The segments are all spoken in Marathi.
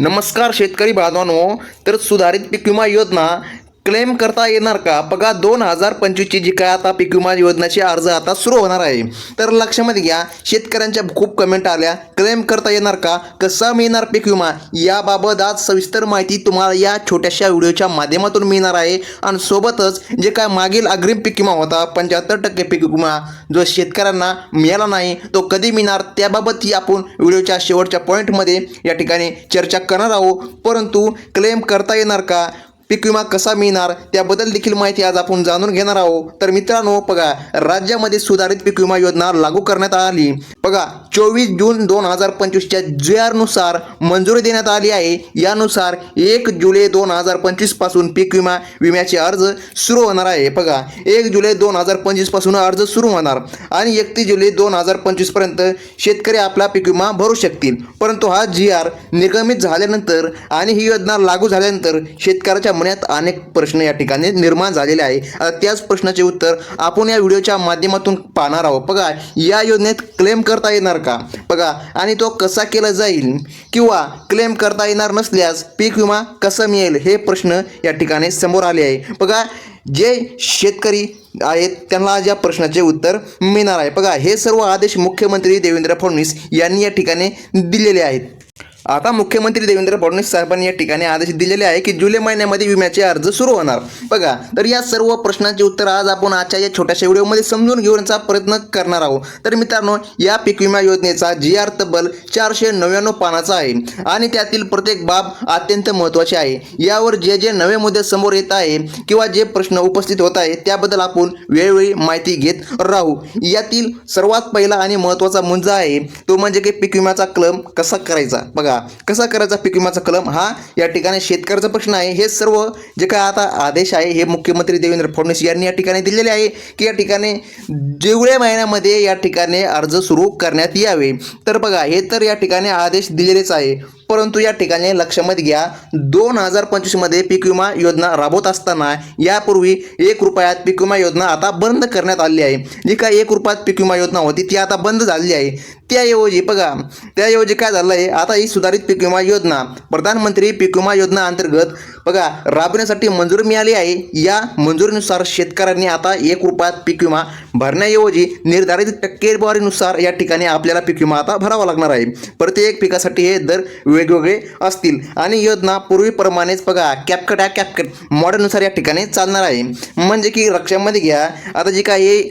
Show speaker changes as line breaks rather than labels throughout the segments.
नमस्कार शेतकरी बांधवांनो तर सुधारित पीक विमा योजना क्लेम करता येणार का? बघा दोन हजार पंचवीसची जी काय आता पीक विमा योजनाची अर्ज आता सुरू होणार आहे. तर लक्षामध्ये घ्या शेतकऱ्यांच्या खूप कमेंट आल्या. क्लेम करता येणार का? कसा मिळणार पीक विमा? याबाबत आज सविस्तर माहिती तुम्हाला या छोट्याशा व्हिडिओच्या माध्यमातून मिळणार आहे. आणि सोबतच जे काय मागील अग्रिम पीक विमा होता पंच्याहत्तर टक्के पीक विमा जो शेतकऱ्यांना मिळाला नाही तो कधी मिळणार? त्याबाबतही आपण व्हिडिओच्या शेवटच्या पॉईंटमध्ये या ठिकाणी चर्चा करणार आहोत. परंतु क्लेम करता येणार का? पीक विमा कसा मिळणार त्याबद्दल देखील माहिती आज आपण जाणून घेणार आहोत. तर मित्रांनो बघा राज्यामध्ये सुधारित पीक विमा योजना लागू करण्यात आली. बघा चोवीस जून दोन हजार पंचवीसच्या जी आरनुसार मंजुरी देण्यात आली आहे. यानुसार एक जुलै दोन हजार पंचवीसपासून पीक विमा विम्याचे अर्ज सुरू होणार आहे. बघा एक जुलै दोन हजार पंचवीसपासून अर्ज सुरू होणार आणि एकतीस जुलै दोन हजार पंचवीसपर्यंत शेतकरी आपला पीक विमा भरू शकतील. परंतु हा जी आर निर्गमित झाल्यानंतर आणि ही योजना लागू झाल्यानंतर शेतकऱ्याच्या मनात अनेक प्रश्न या ठिकाणी निर्माण झालेले आहे. त्याच प्रश्नाचे उत्तर आपण या व्हिडिओच्या माध्यमातून पाहणार आहोत. बघा या योजनेत क्लेम करता येणार का? बघा आणि तो कसा केला जाईल किंवा क्लेम करता येणार नसल्यास पीक विमा कसा मिळेल हे प्रश्न या ठिकाणी समोर आले आहे. बघा जे शेतकरी आहेत त्यांना या प्रश्नाचे उत्तर मिळणार आहे. बघा हे सर्व आदेश मुख्यमंत्री देवेंद्र फडणवीस यांनी या ठिकाणी दिलेले आहेत. आता मुख्यमंत्री देवेंद्र फडणवीस साहेबांनी या ठिकाणी आदेश दिलेले आहे की जुलै महिन्यामध्ये विम्याचे अर्ज सुरू होणार. बघा तर या सर्व प्रश्नांचे उत्तर आज आपण आजच्या या छोट्याशा व्हिडिओमध्ये समजून घेऊनचा प्रयत्न करणार आहोत. तर मित्रांनो या पीक विमा योजनेचा जी आर तब्बल चारशे नव्याण्णव पानाचा आहे आणि त्यातील प्रत्येक बाब अत्यंत महत्त्वाची आहे. यावर जे जे नवे मुद्दे समोर येत आहे किंवा जे प्रश्न उपस्थित होत आहे त्याबद्दल आपण वेळोवेळी माहिती घेत राहू. यातील सर्वात पहिला आणि महत्त्वाचा मुद्दा आहे तो म्हणजे की पीक विम्याचा क्लम कसा करायचा? बघा कसा करायचा पीक विम्याचा कलम? हा या ठिकाणी शेतकऱ्याचा प्रश्न आहे. हे सर्व जे काय आता आदेश आहे हे मुख्यमंत्री देवेंद्र फडणवीस यांनी या ठिकाणी दिलेले आहे की या ठिकाणी जेवढ्या महिन्यामध्ये या ठिकाणी अर्ज सुरू करण्यात यावे. तर बघा हे तर या ठिकाणी आदेश दिलेलेच आहे. परंतु या ठिकाणी लक्षामध्ये घ्या दोन हजार पंचवीसमध्ये पीक विमा योजना राबवत असताना यापूर्वी एक रुपयात पीक विमा योजना आता बंद करण्यात आली आहे. जी काय एक रुपयात पीक विमा योजना होती ती आता बंद झालेली आहे. त्याऐवजी बघा त्याऐवजी काय झालं आहे आता ही सुधारित पीक विमा योजना प्रधानमंत्री पीक विमा योजना अंतर्गत बघा राबविण्यासाठी मंजुरी मिळाली आहे. या मंजुरीनुसार शेतकऱ्यांनी आता एक रुपयात पीक विमा भरण्याऐवजी निर्धारित टक्केवारीनुसार या ठिकाणी आपल्याला पीक विमा आता भरावा लागणार आहे. प्रत्येक पिकासाठी हे दर वेगवेगळे असतील. आणि योजना पूर्वीप्रमाणेच बघा कॅपकट या कॅपकट मॉडेलनुसार या ठिकाणी चालणार आहे. म्हणजे की रक्षामध्ये घ्या आता जे काय हे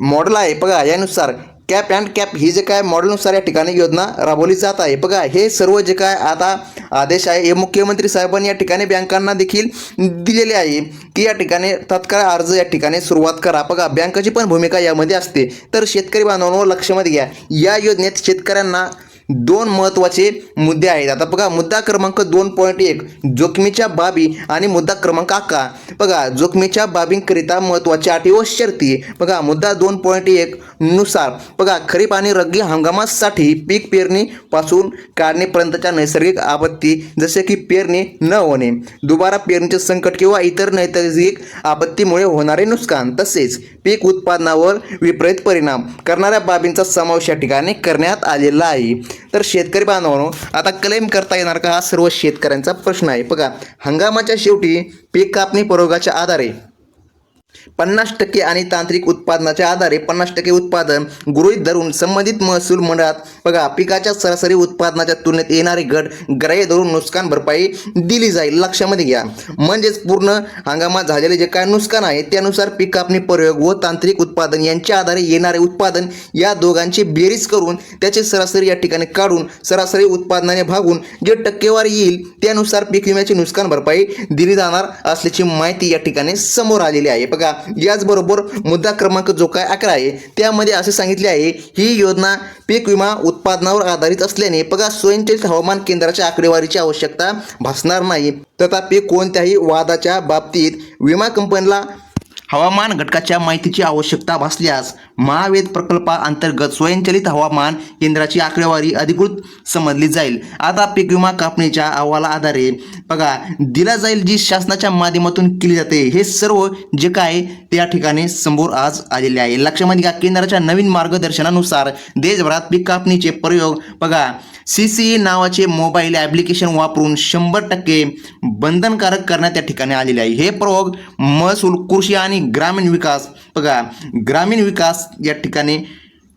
मॉडेल आहे बघा यानुसार कॅप अँड कॅप ही जे काय मॉडेलनुसार या ठिकाणी योजना राबवली जात आहे. बघा हे सर्व जे काय आता आदेश आहे हे मुख्यमंत्री साहेबांनी या ठिकाणी बँकांना देखील दिलेले आहे की या ठिकाणी तत्काळ अर्ज या ठिकाणी सुरुवात करा. बघा बँकाची पण भूमिका यामध्ये असते. तर शेतकरी बांधवांवर लक्षामध्ये घ्या. या योजनेत शेतकऱ्यांना दोन महत्त्वाचे मुद्दे आहेत. आता बघा मुद्दा क्रमांक दोन पॉईंट एक जोखमीच्या बाबी आणि मुद्दा क्रमांक अकरा. बघा जोखमीच्या बाबींकरिता महत्त्वाच्या अटी व शर्ती. बघा मुद्दा दोन पॉईंट एक नुसार बघा खरीप आणि रग्गी हंगामासाठी पीक पेरणीपासून काढणीपर्यंतच्या नैसर्गिक आपत्ती जसे की पेरणी न होणे दुबारा पेरणीचे संकट किंवा इतर नैसर्गिक आपत्तीमुळे होणारे नुकसान तसेच पीक उत्पादनावर विपरीत परिणाम करणाऱ्या बाबींचा समावेश या ठिकाणी करण्यात आलेला आहे. तर शेतकरी बांधवांनो आता क्लेम करता येणार का हा सर्व शेतकऱ्यांचा प्रश्न आहे. बघा हंगामाच्या शेवटी पीक कापणी प्रयोगाच्या आधारे पन्नास टक्के आणि तांत्रिक उत्पादनाच्या आधारे पन्नास टक्के उत्पादन गृहीत धरून संबंधित महसूल मंडळात बघा पिकाच्या सरासरी उत्पादनाच्या तुलनेत येणारे घट ग्राह्य धरून नुकसान भरपाई दिली जाईल लक्षामध्ये घ्या. म्हणजेच पूर्ण हंगामात झालेले जे काय नुकसान आहे त्यानुसार पीक कापणी प्रयोग व तांत्रिक उत्पादन यांच्या आधारे येणारे उत्पादन या दोघांची बेरीज करून त्याचे सरासरी या ठिकाणी काढून सरासरी उत्पादनाने भागून जे टक्केवारी येईल त्यानुसार पीक विम्याची नुकसान भरपाई दिली जाणार असल्याची माहिती या ठिकाणी समोर आलेली आहे. बघा याचबरोबर मुद्दा क्रमांक जो काय अकरा आहे त्यामध्ये असे सांगितले आहे ही योजना पीक विमा उत्पादनावर आधारित असल्याने बघा स्वयंचलित हवामान केंद्राच्या आकडेवारीची आवश्यकता भासणार नाही. तथापि कोणत्याही वादाच्या बाबतीत विमा कंपनीला हवामान घटकाच्या माहितीची आवश्यकता भासल्यास महावेद प्रकल्पाअंतर्गत स्वयंचलित हवामान केंद्राची आकडेवारी अधिकृत समजली जाईल. आता पीक विमा कापणीच्या अहवाला आधारे बघा दिला जाईल जी शासनाच्या माध्यमातून केली जाते हे सर्व जे काय त्या ठिकाणी समोर आज आलेले आहे. लक्षामध्ये घ्या केंद्राच्या नवीन मार्गदर्शनानुसार देशभरात पीक कापणीचे प्रयोग बघा. सी सी नावाचे मोबाईल ॲप्लिकेशन वापरून शंभर टक्के बंधनकारक करण्यात त्या ठिकाणी आलेले आहे. हे प्रयोग महसूल कृषी आणि ग्रामीण विकास. बघा ग्रामीण विकास या ठिकाणी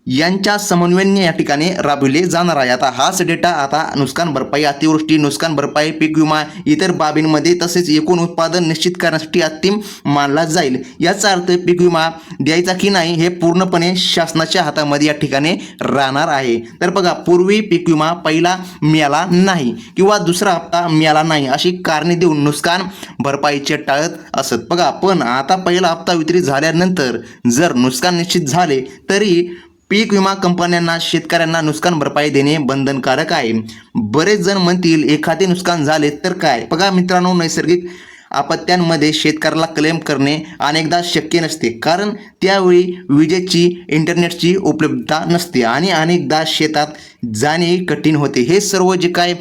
यांच्या समन्वयाने या ठिकाणी राबविले जाणार आहे. आता हाच डेटा आता नुकसान भरपाई अतिवृष्टी नुकसान भरपाई पीक विमा इतर बाबींमध्ये तसेच एकूण उत्पादन निश्चित करण्यासाठी अंतिम मानला जाईल. याचा अर्थ पीक विमा द्यायचा की नाही हे पूर्णपणे शासनाच्या हातामध्ये या ठिकाणी राहणार आहे. तर बघा पूर्वी पीक विमा पहिला मिळाला नाही किंवा दुसरा हप्ता मिळाला नाही अशी कारणे देऊन नुकसान भरपाईचे टाळत असत. बघा पण आता पहिला हप्ता वितरित झाल्यानंतर जर नुकसान निश्चित झाले तरी पीक विमा कंपन्यांना शेतकऱ्यांना नुकसान भरपाई देणे बंधनकारक आहे. बरेच जण म्हणतील एखादे नुकसान झाले तर काय? बघा मित्रांनो नैसर्गिक आपत्त्यांमध्ये शेतकऱ्याला क्लेम करणे अनेकदा शक्य नसते. कारण त्यावेळी विजेची इंटरनेटची उपलब्धता नसते आणि अनेकदा शेतात जाणे कठीण होते. हे सर्व जे काय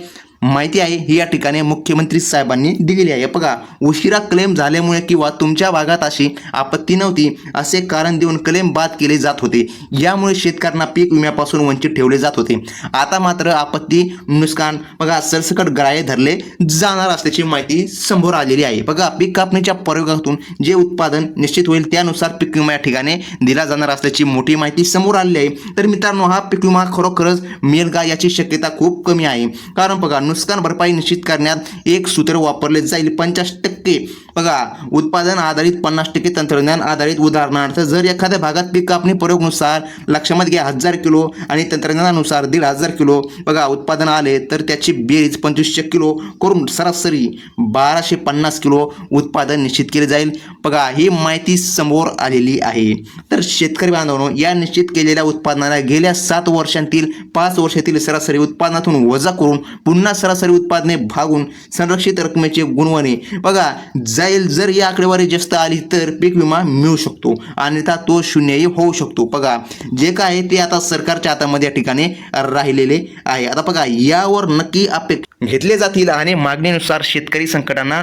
माहिती आहे ही या ठिकाणी मुख्यमंत्री साहेबांनी दिलेली आहे. बघा उशिरा क्लेम झाल्यामुळे किंवा तुमच्या भागात अशी आपत्ती नव्हती असे कारण देऊन क्लेम बाद केले जात होते. यामुळे शेतकऱ्यांना पीक विम्यापासून वंचित ठेवले जात होते. आता मात्र आपत्ती नुकसान बघा सरसकट ग्राह्य धरले जाणार असल्याची माहिती समोर आलेली आहे. बघा पीक कापणीच्या प्रयोगातून जे उत्पादन निश्चित होईल त्यानुसार पीक विमा या ठिकाणी दिला जाणार असल्याची मोठी माहिती समोर आलेली आहे. तर मित्रांनो हा पीक विमा खरोखरच मिळेल का याची शक्यता खूप कमी आहे. कारण बघा नुकसान भरपाई निश्चित करण्यात एक सूत्र वापरले जाईल. पंचाश टक्के. बघा उत्पादन आधारित पन्नास टक्के तंत्रज्ञान आधारित उदाहरणार्थ जर एखाद्या भागात पीक कापणी प्रयोगनुसार लक्षामध्ये घ्या हजार किलो आणि तंत्रज्ञानानुसार दीड हजार किलो. बघा उत्पादन आले तर त्याची बेरीज पंचवीसशे किलो करून सरासरी बाराशे पन्नास किलो उत्पादन निश्चित केले जाईल. बघा ही माहिती समोर आलेली आहे. तर शेतकरी बांधवांनो या निश्चित केलेल्या उत्पादनाला गेल्या सात वर्षांतील पाच वर्षातील सरासरी उत्पादनातून वजा करून पुन्हा सरासरी उत्पादने भागून संरक्षित रकमेचे गुणवणे. बघा जाईल जर ही आकडेवारी जास्त आली तर पीक विमा मिळू शकतो अन्यथा तो शून्यही होऊ शकतो. बघा जे काय आहे ते आता सरकारच्या हातामध्ये या ठिकाणी राहिलेले आहे. आता बघा यावर नक्की अपेक्षा घेतले जातील आणि मागणीनुसार शेतकरी संकटांना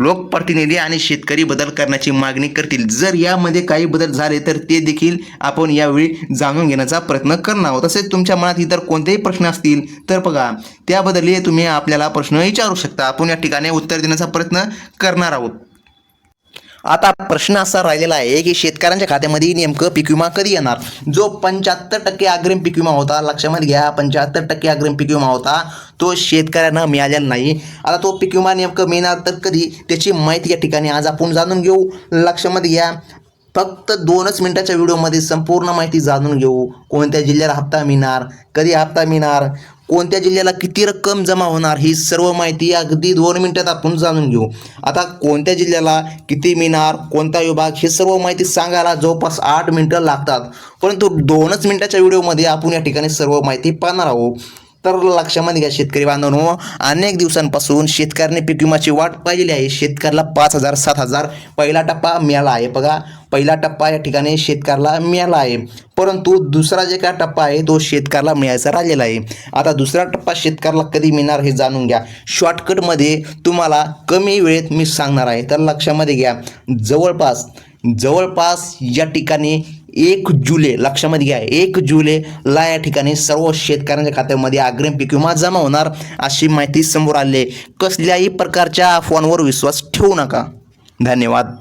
लोकप्रतिनिधी आणि शेतकरी बदल करण्याची मागणी करतील. जर यामध्ये काही बदल झाले तर ते देखील आपण यावेळी जाणून घेण्याचा प्रयत्न करणार आहोत. तसेच तुमच्या मनात इतर कोणतेही प्रश्न असतील तर बघा त्याबद्दल तुम्ही आपल्याला प्रश्न विचारू शकता. आपण या ठिकाणी उत्तर देण्याचा प्रयत्न करणार आहोत. आता प्रश्न असा राहिलेला आहे की शेतकऱ्यांच्या खात्यामध्ये नेमकं पीक विमा कधी येणार? जो पंच्याहत्तर टक्के अग्रिम पीक विमा होता लक्षामध्ये घ्या पंच्याहत्तर टक्के अग्रिम पीक विमा होता तो शेतकऱ्यांना मिळालेला नाही. आता तो पीक विमा नेमकं मिळणार तर कधी? त्याची माहिती या ठिकाणी आज आपण जाणून घेऊ. लक्षामध्ये घ्या फक्त दोनच मिनिटाच्या व्हिडिओमध्ये संपूर्ण माहिती जाणून घेऊ. कोणत्या जिल्ह्याला हप्ता मिळणार? कधी हप्ता मिळणार? कोणत्या जिल्ह्याला किती रक्कम जमा होणार ही सर्व माहिती अगदी दोन मिनिटात आपण जाणून घेऊ. आता कोणत्या जिल्ह्याला किती मिळणार कोणता विभाग हे सर्व माहिती सांगायला जवळपास आठ मिनटं लागतात. परंतु दोनच मिनिटाच्या व्हिडिओमध्ये आपण या ठिकाणी सर्व माहिती पाहणार आहोत. तर लक्षामध्ये घ्या शेतकरी बांधवांनो. अनेक दिवसांपासून शेतकऱ्याने पीक विमाची वाट पाहिलेली आहे. शेतकऱ्याला पाच हजार सात हजार पहिला टप्पा मिळाला आहे. बघा पहिला टप्पा या ठिकाणी शेतकऱ्याला मिळाला आहे. परंतु दुसरा जे काय टप्पा आहे तो शेतकऱ्याला मिळायचा राहिलेला आहे. आता दुसरा टप्पा शेतकऱ्याला कधी मिळणार हे जाणून घ्या. शॉर्टकटमध्ये तुम्हाला कमी वेळेत मी सांगणार आहे. तर लक्षामध्ये घ्या. जवळपास जवळपास या ठिकाणी एक जुलै लक्षामध्ये घ्या एक जुलैला या ठिकाणी सर्व शेतकऱ्यांच्या खात्यामध्ये अग्रिम पीक विमा जमा होणार अशी माहिती समोर आली आहे. कसल्याही प्रकारच्या अफवांवर विश्वास ठेवू नका. धन्यवाद.